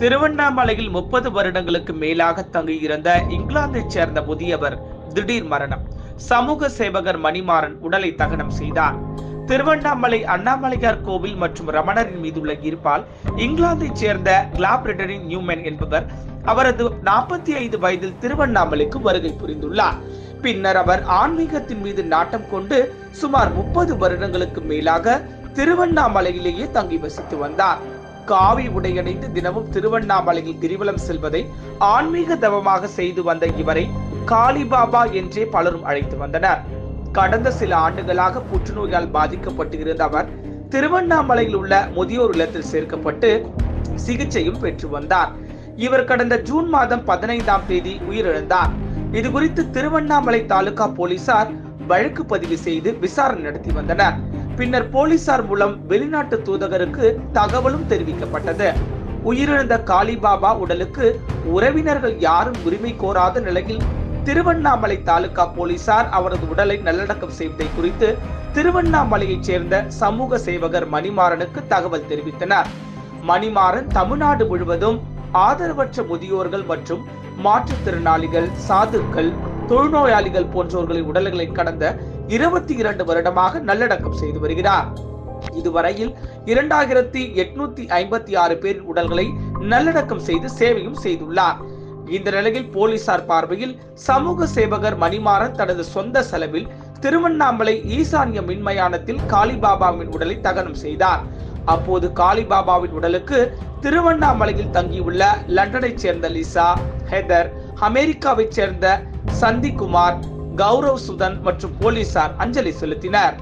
திருவண்ணாமலையில் முப்பது வருடங்களுக்கு மேலாக தங்கியிருந்த இங்கிலாந்தைச் சேர்ந்த முதியவர் திடீர் மரணம். சமூக சேவகர் மணிமாறன் உடலை தகனம் செய்தார். திருவண்ணாமலை அண்ணாமலையார் கோவில் மற்றும் ரமணரின் மீதுள்ள ஈர்ப்பால் இங்கிலாந்தைச் சேர்ந்த கிளாப்ரிடரின் நியூமன் என்பவர் அவரது நாற்பத்தி ஐந்து வயதில் திருவண்ணாமலைக்கு வருகை புரிந்துள்ளார். பின்னர் அவர் ஆன்மீகத்தின் மீது நாட்டம் கொண்டு சுமார் முப்பது வருடங்களுக்கு மேலாக திருவண்ணாமலையிலேயே தங்கி வசித்து வந்தார். காவி உடையணிந்து தினமும் திருவண்ணாமலையில் கிரிவலம் செல்வதை ஆன்மீக தவமாக செய்து வந்த இவரை காளிபாபா என்றே பலரும் அழைத்து வந்தனர். கடந்த சில ஆண்டுகளாக புற்றுநோயால் பாதிக்கப்பட்டு இருந்த அவர் திருவண்ணாமலையில் உள்ள முதியோர் இல்லத்தில் சேர்க்கப்பட்டு சிகிச்சையும் பெற்று வந்தார். இவர் கடந்த ஜூன் மாதம் பதினைந்தாம் தேதி உயிரிழந்தார். இது குறித்து திருவண்ணாமலை தாலுகா போலீசார் வழக்கு பதிவு செய்து விசாரணை நடத்தி வந்தனர். பின்னர் போலீசார் மூலம் வெளிநாட்டு தூதகருக்கு தகவலும் தெரிவிக்கப்பட்டது. உயிரிழந்த காளிபாபா உடலுக்கு உறவினர்கள் யாரும் உரிமை கோராத நிலையில் திருவண்ணாமலை தாலுகா போலீசார் அவரது உடலை நல்லடக்கம் செய்வதை குறித்து திருவண்ணாமலையைச் சேர்ந்த சமூக சேவகர் மணிமாறனுக்கு தகவல் தெரிவித்தனர். மணிமாறன் தமிழ்நாடு முழுவதும் ஆதரவற்ற முதியோர்கள் மற்றும் மாற்றுத்திறனாளிகள் சாதுக்கள் தொழுநோயாளிகள் போன்றோர்களின் உடல்களை கடந்த இருபத்தி இரண்டு வருடமாக நல்லடக்கம் செய்து வருகிறார். இதுவரையில் இரண்டாயிரத்தி எட்நூத்தி ஐம்பத்தி ஆறு பேரின் உடல்களை நல்லடக்கம் செய்து சேவையும் செய்துள்ளார். இந்த நிலையில் போலீசார் பார்வையில் சமூக சேவகர் மணிமாறன் தனது சொந்த செலவில் திருவண்ணாமலை ஈசான்ய மின்மயானத்தில் காளிபாபாவின் உடலை தகனம் செய்தார். அப்போது காளிபாபாவின் உடலுக்கு திருவண்ணாமலையில் தங்கியுள்ள லண்டனைச் சேர்ந்த லிசா ஹெதர் அமெரிக்காவைச் சேர்ந்த சந்திக்குமார் கௌரவ் சுதன் மற்றும் போலீசார் அஞ்சலி செலுத்தினர்.